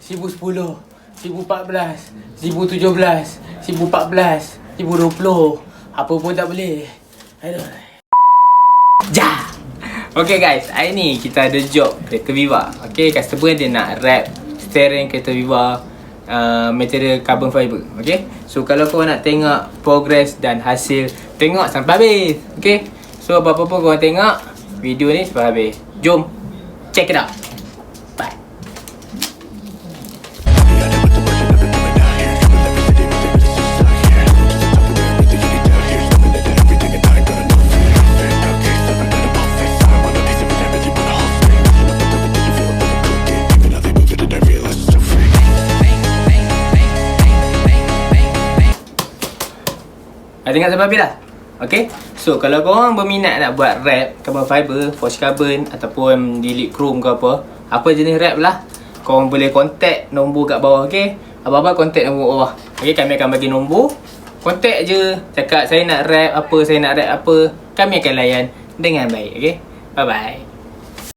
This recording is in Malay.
1010, 1014, 1017, 1014, 1020. Apa pun tak boleh. Aduh. Ja. Okay guys, hari ni kita ada job kereta Viva. Okay, customer dia nak wrap steering kereta Viva uh, material carbon fiber. Okay, so kalau kau nak tengok progress dan hasil, tengok sampai habis. Okay, so apa-apa pun kau tengok video ni sampai habis. Jom, check it out. Dah tengok sampai habis dah? Okay. So kalau korang berminat nak buat wrap Carbon fiber, forge carbon Ataupun delete chrome ke apa Apa jenis wrap lah Korang boleh contact nombor kat bawah okay? Apa-apa contact nombor kat bawah. Okay kami akan bagi nombor. Contact je Cakap saya nak wrap apa Saya nak wrap apa Kami akan layan Dengan baik okay? Bye bye